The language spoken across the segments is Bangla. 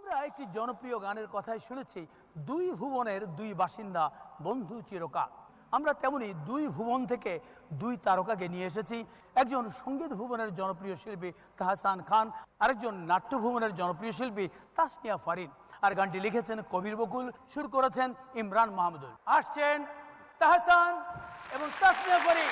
আমরা একটি জনপ্রিয় গানের কথাই শুনেছি, দুই ভুবনের দুই বাসিন্দা বন্ধু চিরকাল। আমরা তেমনি দুই ভুবন থেকে দুই তারকাকে নিয়ে এসেছি। একজন সংগীত ভুবনের জনপ্রিয় শিল্পী তাহসান খান, আরেকজন নাট্য ভুবনের জনপ্রিয় শিল্পী তাসনিয়া ফারিন। আর গানটি লিখেছেন কবির বকুল শুরু করেছেন ইমরান মাহমুদুল। আসছেন তাহসান এবং তাসনিয়া ফারিন।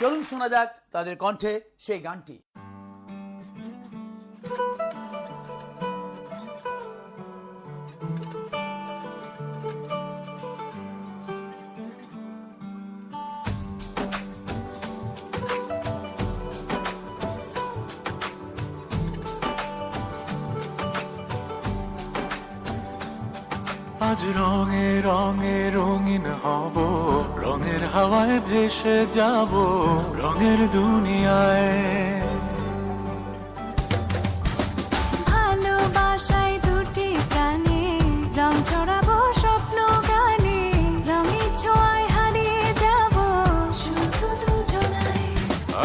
চলুন শোনা যাক তাদের কণ্ঠে সেই গানটি। আজ রঙে রঙে রঙিন হব রঙের হাওয়ায় ভেসে যাব রঙের দুনিয়ায়। ভালোবাসায় দুটি প্রাণে রং ছড়াবো স্বপ্ন গানে রঙের ছোঁয়ায় হারিয়ে যাব শুধু দুজনায়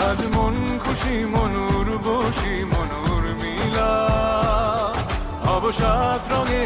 আজ মন খুশি মনুর বসি মনুর মিলা অবসাদ রঙে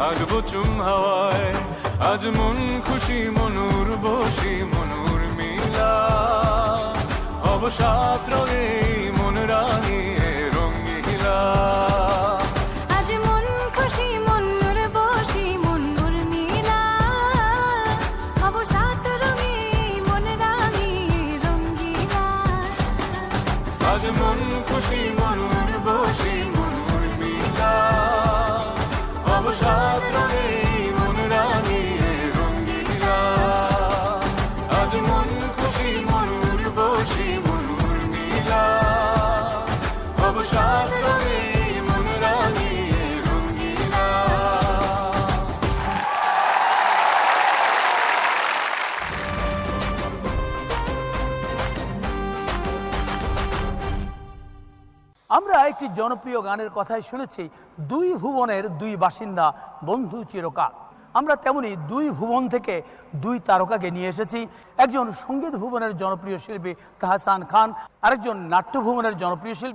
থাকব চুম হাওয়ায়। আজ মন খুশি মনুর বসি মনুর মিলা। অবসাদ রঙে মন রাঙিয়ে রঙ্গিলা আজ মন খুশি মনুর বসি মনুর মিলা। রঙে মন রাঙিয়ে রঙ্গিলা আজ মন খুশি আমরা একটি জনপ্রিয় গানের কথাই শুনেছি, দুই ভুবনের দুই বাসিন্দা বন্ধু চিরকাল। আমরা তেমনি দুই ভুবন থেকে দুই তারকাকে নিয়ে এসেছি। একজন সংগীত ভুবনের জনপ্রিয় শিল্পী তাহসান খান, আরেকজন নাট্য ভুবনের জনপ্রিয় শিল্পী